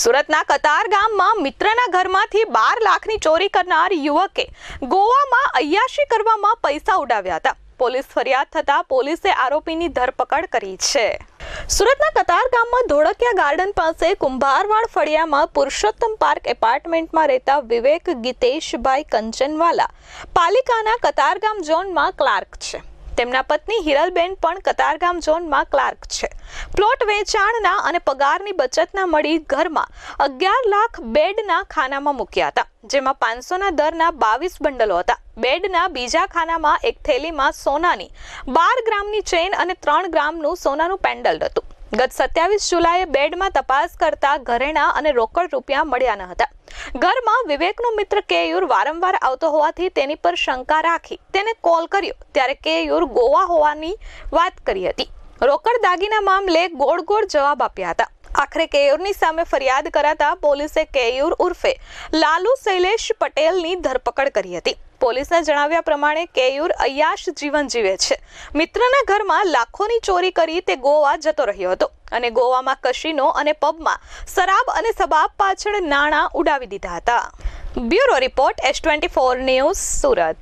સુરતના કતાર ગામમાં મિત્રના ઘરમાંથી બાર લાખની ચોરી કરનાર યુવકે ગોવામાં અય્યાશી કરવામાં પૈસા ઉડાવ્યા હતા. પોલીસ ફરિયાદ થતા પોલીસે આરોપીની ધરપકડ કરી છે. સુરતના કતાર ગામમાં ધોળકિયા ગાર્ડન પાસે કુંભારવાડ ફળિયામાં પુરુષોત્તમ પાર્ક એપાર્ટમેન્ટમાં રહેતા વિવેક ગીતેશભાઈ કંચનવાલા પાલિકાના કતારગામ ઝોનમાં ક્લાર્ક છે. તેમના પત્ની હિરલબેન પણ કતારગામ ઝોનમાં ક્લાર્ક છે. પ્લોટ વેચાણના અને પગારની બચતના મળી ઘરમાં અગિયાર લાખ બેડના ખાનામાં મૂક્યા હતા, જેમાં પાંચસોના દરના બાવીસ બંડલો હતા. બેડના બીજા ખાનામાં એક થેલીમાં સોનાની બાર ગ્રામની ચેન અને ત્રણ ગ્રામનું સોનાનું પેન્ડલ હતું. ગત સત્યાવીસ જુલાઈએ બેડમાં તપાસ કરતા ઘરેણા અને રોકડ રૂપિયા મળ્યા ન હતા. ઘરમાં વિવેકનો મિત્ર કેયુર વારંવાર આવતો હોવાથી તેની પર શંકા રાખી તેને કોલ કર્યો, ત્યારે કેયુર ગોવા હોવાની વાત કરી હતી. રોકડ દાગીના મામલે ગોળ ગોળ જવાબ આપ્યા હતા. આખરે કેયુરની સામે ફરિયાદ કરાતા પોલીસે કેયુર ઉર્ફે લાલુ શૈલેષ પટેલની ધરપકડ કરી હતી. પોલીસના જણાવ્યા પ્રમાણે કેયુર અયાશ જીવન જીવે છે. મિત્રના ઘરમાં લાખોની ચોરી કરી તે ગોવા જતો રહ્યો હતો અને ગોવામાં કશીનો અને પબમાં શરાબ અને સબાબ પાછળ નાણાં ઉડાવી દીધા હતા. Bureau report S twenty four news Surat.